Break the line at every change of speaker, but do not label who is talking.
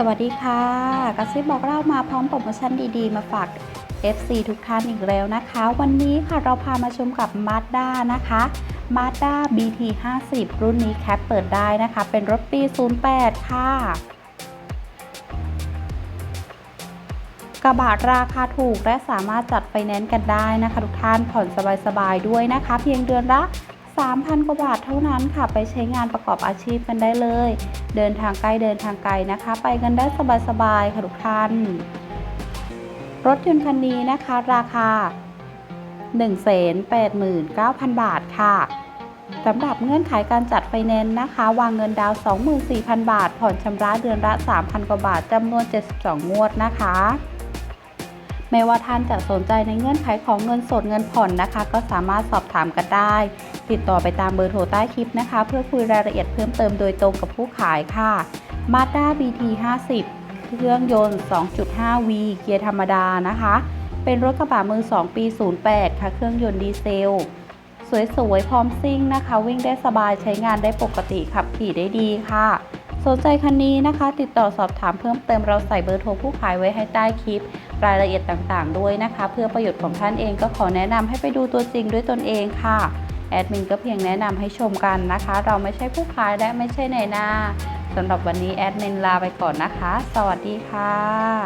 สวัสดีค่ะกระซิบบอกเล่ามาพร้อมโปรโมชั่นดีๆ มาฝาก FC ทุกท่านอีกแล้วนะคะ วันนี้ค่ะเราพามาชมกับ Mazda นะคะ Mazda BT 50 รุ่นนี้แคปเปิดได้นะคะ เป็นรถปี 08 ค่ะ กระบะราคาถูกและสามารถจัดไฟแนนซ์กันได้นะคะ ทุกท่านผ่อนสบายๆด้วยนะคะ เพียงเดือนละ 3,000 กว่าบาทเท่านั้นค่ะ ไปใช้งานประกอบอาชีพกันได้เลย เดินทางใกล้เดินทางไกลนะคะ ไปกันได้สบายๆค่ะทุกท่าน รถยนต์คันนี้นะคะ ราคา 189,000 บาทค่ะสำหรับเงื่อนไขการจัดไฟแนนซ์นะคะ วางเงินดาวน์24,000 บาท ผ่อนชำระเดือนละ 3,000 กว่าบาทจำนวน 72 งวดนะคะไม่ว่าท่านจะสนใจในเงื่อนไขของเงินสดเงินผ่อนนะคะ ก็สามารถสอบถามกันได้ ติดต่อไปตามเบอร์โทรใต้คลิปนะคะ เพื่อคุยรายละเอียดเพิ่มเติมโดยตรงกับผู้ขายค่ะ Mazda BT 50เครื่องยนต์ 2.5V เกียร์ธรรมดานะคะ เป็นรถกระบะมือ 2 ปี 08 ค่ะ เครื่องยนต์ดีเซล สวยๆ พร้อมซิ่งนะคะ วิ่งได้สบายใช้งานได้ปกติขับขี่ได้ดีค่ะ สนใจคันนี้นะคะ ติดต่อสอบถามเพิ่มเติมเราใส่เบอร์โทรผู้ขายไว้ให้ใต้คลิปรายละเอียดต่างๆ ด้วยนะคะ เพื่อประโยชน์ของท่านเองก็ขอแนะนำให้ไปดูตัวจริงด้วยตนเองค่ะ แอดมินก็เพียงแนะนำให้ชมกันนะคะ เราไม่ใช่ผู้ขายและไม่ใช่ในหน้าสำหรับวันนี้แอดมินลาไปก่อนนะคะ สวัสดีค่ะ